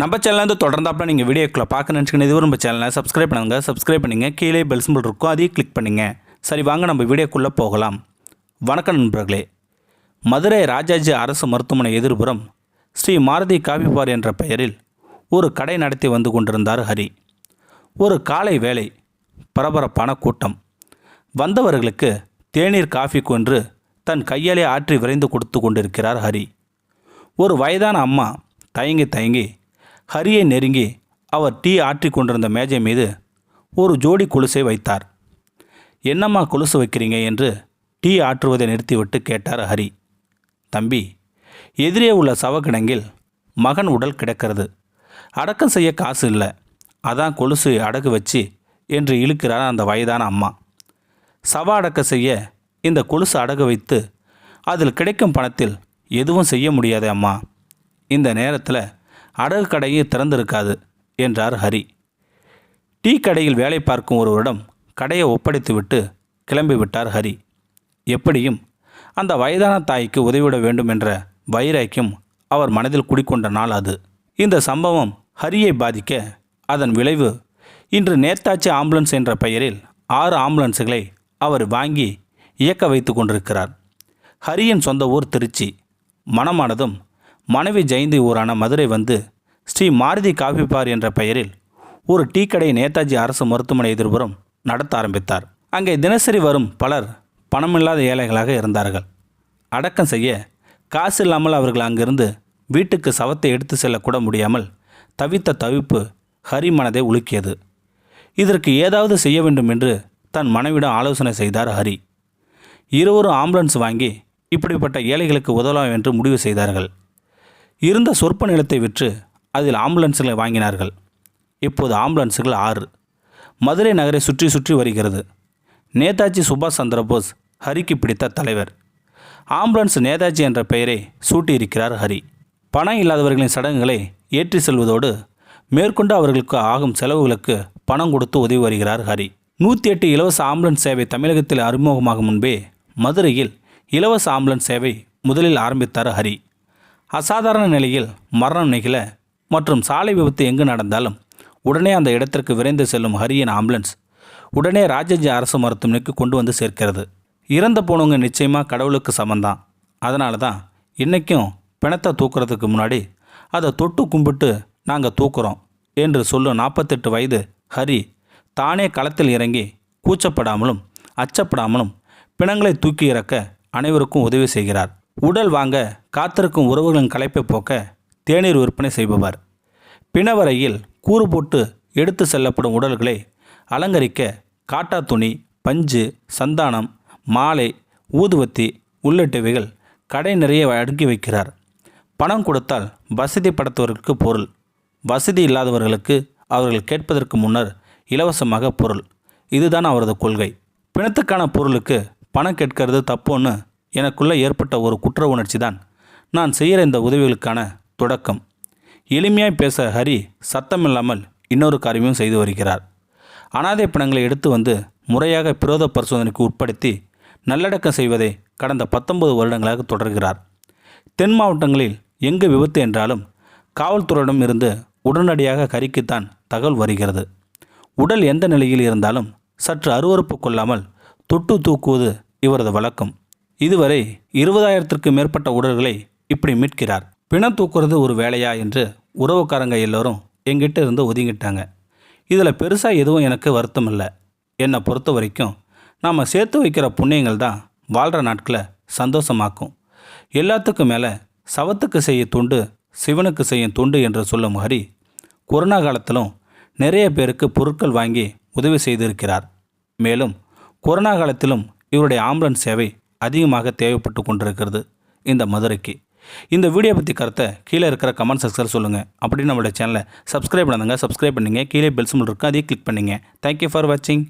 நம்ம சேனல் வந்து தொடர்ந்தாப்பில் நீங்கள் வீடியோக்குள்ளே பார்க்க நினச்சிக்கணும் இது நம்ம சேனலை சப்ஸ்கிரைப் பண்ணுங்க. சப்ஸ்கிரைப் பண்ணுங்க. கீழே பெல் சிம்பிள் இருக்கும். அதையும் கிளிக் பண்ணுங்க. சரி வாங்க நம்ம வீடியோக்குள்ளே போகலாம். வணக்கம் நண்பர்களே. மதுரை ராஜாஜி அரசு மருத்துவமனை எதிர்புறம் ஸ்ரீ மாருதி காபிபார் என்ற பெயரில் ஒரு கடை நடத்தி வந்து கொண்டிருந்தார் ஹரி. ஒரு காலை வேலை பரபரப்பான கூட்டம். வந்தவர்களுக்கு தேநீர் காஃபி கொன்று தன் கையாலே ஆற்றி விரைந்து கொடுத்து கொண்டிருக்கிறார் ஹரி. ஒரு வயதான அம்மா தயங்கி தயங்கி ஹரியை நெருங்கி அவர் டீ ஆற்றி கொண்டிருந்த மேஜை மீது ஒரு ஜோடி கொலுசை வைத்தார். என்னம்மா கொலுசு வைக்கிறீங்க? என்று டீ ஆற்றுவதை நிறுத்திவிட்டு கேட்டார் ஹரி. தம்பி எதிரே உள்ள சவக்கிடங்கில் மகன் உடல் கிடக்கிறது. அடக்கம் செய்ய காசு இல்லை. அதான் கொலுசு அடகு வச்சு என்று இழுக்கிறார் அந்த வயதான அம்மா. சவ அடக்கம் செய்ய இந்த கொலுசு அடகு வைத்து அதில் கிடைக்கும் பணத்தில் எதுவும் செய்ய முடியாது அம்மா. இந்த நேரத்தில் அடகு கடையே திறந்திருக்காது என்றார் ஹரி. டீ கடையில் வேலை பார்க்கும் ஒருவரிடம் கடையை ஒப்படைத்துவிட்டு கிளம்பிவிட்டார் ஹரி. எப்படியும் அந்த வயதான தாய்க்கு உதவிட வேண்டும் என்ற வைராக்கியம் அவர் மனதில் குடிக்கொண்ட நாள் அது. இந்த சம்பவம் ஹரியை பாதிக்க அதன் விளைவு இன்று நேதாச்சி ஆம்புலன்ஸ் என்ற பெயரில் ஆறு ஆம்புலன்ஸுகளை அவர் வாங்கி இயக்க வைத்து கொண்டிருக்கிறார். ஹரியின் சொந்த ஊர் திருச்சி. மணமானதும் மனைவி ஜெயந்தி ஊரான மதுரை வந்து ஸ்ரீ மாருதி காஃபி பார் என்ற பெயரில் ஒரு டீ கடை நேதாஜி அரசு மருத்துவமனை எதிர்புறம் நடத்த ஆரம்பித்தார். அங்கே தினசரி வரும் பலர் பணமில்லாத ஏழைகளாக இருந்தார்கள். அடக்கம் செய்ய காசு இல்லாமல் அவர்கள் அங்கிருந்து வீட்டுக்கு சவத்தை எடுத்து செல்லக்கூட முடியாமல் தவித்த தவிப்பு ஹரி மனதை உலுக்கியது. இதற்கு ஏதாவது செய்ய வேண்டும் என்று தன் மனைவிடம் ஆலோசனை செய்தார் ஹரி. இருவரும் ஆம்புலன்ஸ் வாங்கி இப்படிப்பட்ட ஏழைகளுக்கு உதவலாம் என்று முடிவு செய்தார்கள். இருந்த சொற்ப நிலத்தை விற்று அதில் ஆம்புலன்ஸுகளை வாங்கினார்கள். இப்போது ஆம்புலன்ஸுகள் ஆறு. மதுரை நகரை சுற்றி சுற்றி வருகிறது. நேதாஜி சுபாஷ் சந்திரபோஸ் ஹரிக்கு பிடித்த தலைவர். ஆம்புலன்ஸ் நேதாஜி என்ற பெயரை சூட்டியிருக்கிறார் ஹரி. பணம் இல்லாதவர்களின் சடங்குகளை ஏற்றி செல்வதோடு மேற்கொண்டு அவர்களுக்கு ஆகும் செலவுகளுக்கு பணம் கொடுத்து உதவி வருகிறார் ஹரி. நூற்றி எட்டு இலவச ஆம்புலன்ஸ் சேவை தமிழகத்தில் அறிமுகமாகும் முன்பே மதுரையில் இலவச ஆம்புலன்ஸ் சேவை முதலில் ஆரம்பித்தார் ஹரி. அசாதாரண நிலையில் மரணம் நிகழ மற்றும் சாலை விபத்து எங்கு நடந்தாலும் உடனே அந்த இடத்திற்கு விரைந்து செல்லும் ஹரியின் ஆம்புலன்ஸ் உடனே ராஜஜி அரசு மருத்துவமனைக்கு கொண்டு வந்து சேர்க்கிறது. இறந்து போனவங்க நிச்சயமாக கடவுளுக்கு சமந்தான். அதனால தான் இன்றைக்கும் பிணத்தை தூக்குறதுக்கு முன்னாடி அதை தொட்டு கும்பிட்டு நாங்கள் தூக்குறோம் என்று சொல்லும் நாற்பத்தெட்டு வயது ஹரி தானே களத்தில் இறங்கி கூச்சப்படாமலும் அச்சப்படாமலும் பிணங்களை தூக்கி இறக்க அனைவருக்கும் உதவி செய்கிறார். உடல் வாங்க காத்திருக்கும் உறவுகளின் களைப்பை போக்க தேநீர் விற்பனை செய்பவர். பிணவரையில் கூறு போட்டு எடுத்து செல்லப்படும் உடல்களை அலங்கரிக்க காட்டா துணி பஞ்சு சந்தானம் மாலை ஊதுவத்தி உள்ளிட்டவைகள் கடை நிறைய அடுக்கி வைக்கிறார். பணம் கொடுத்தால் வசதி படைத்தவர்களுக்கு பொருள். வசதி இல்லாதவர்களுக்கு அவர்கள் கேட்பதற்கு முன்னர் இலவசமாக பொருள். இதுதான் அவரது கொள்கை. பிணத்துக்கான பொருளுக்கு பணம் கேட்கறது தப்புன்னு எனக்குள்ளே ஏற்பட்ட ஒரு குற்ற உணர்ச்சி தான் நான் செய்கிற இந்த உதவிகளுக்கான தொடக்கம். எளிமையாய் பேச ஹரி சத்தமில்லாமல் இன்னொரு காரியமும் செய்து வருகிறார். அனாதை பிணங்களை எடுத்து வந்து முறையாக பிரோத பரிசோதனைக்கு உட்படுத்தி நல்லடக்கம் செய்வதை கடந்த பத்தொன்பது வருடங்களாக தொடர்கிறார். தென் மாவட்டங்களில் எங்கு விபத்து என்றாலும் காவல்துறையிடம் இருந்து உடனடியாக ஹரிக்குத்தான் தகவல் வருகிறது. உடல் எந்த நிலையில் இருந்தாலும் சற்று அருவறுப்பு கொள்ளாமல் தொட்டு தூக்குவது இவரது வழக்கம். இதுவரை இருபதாயிரத்திற்கு மேற்பட்ட உடல்களை இப்படி மீட்கிறார். பிணம் தூக்குறது ஒரு வேலையா என்று உறவுக்காரங்க எல்லோரும் எங்கிட்ட இருந்து ஒதுங்கிட்டாங்க. இதில் பெருசாக எதுவும் எனக்கு வருத்தம் இல்லை. என்னை பொறுத்த வரைக்கும் நாம் சேர்த்து வைக்கிற புண்ணியங்கள் தான் வாழ்கிற நாட்களை சந்தோஷமாக்கும். எல்லாத்துக்கும் மேலே சவத்துக்கு செய்ய துண்டு சிவனுக்கு செய்யும் துண்டு என்று சொல்லும் ஹரி கொரோனா காலத்திலும் நிறைய பேருக்கு பொருட்கள் வாங்கி உதவி செய்திருக்கிறார். மேலும் கொரோனா காலத்திலும் இவருடைய ஆம்புலன்ஸ் சேவை அதிகமாக தேவைப்பட்டு கொண்டிருக்கிறது இந்த மதுரைக்கு. இந்த வீடியோ பற்றி கருத்தை கீழே இருக்கிற கமெண்ட் செக்ஷன் சொல்லுங்கள் அப்படின்னு நம்மளுடைய சேனலை சப்ஸ்கிரைப் பண்ணுங்கள் சப்ஸ்கிரைப் பண்ணிங்க. கீழே பெல் சிம்பிள் இருக்கும் அதையும் கிளிக் பண்ணுங்கள் தேங்க்யூ ஃபார் வாட்சிங்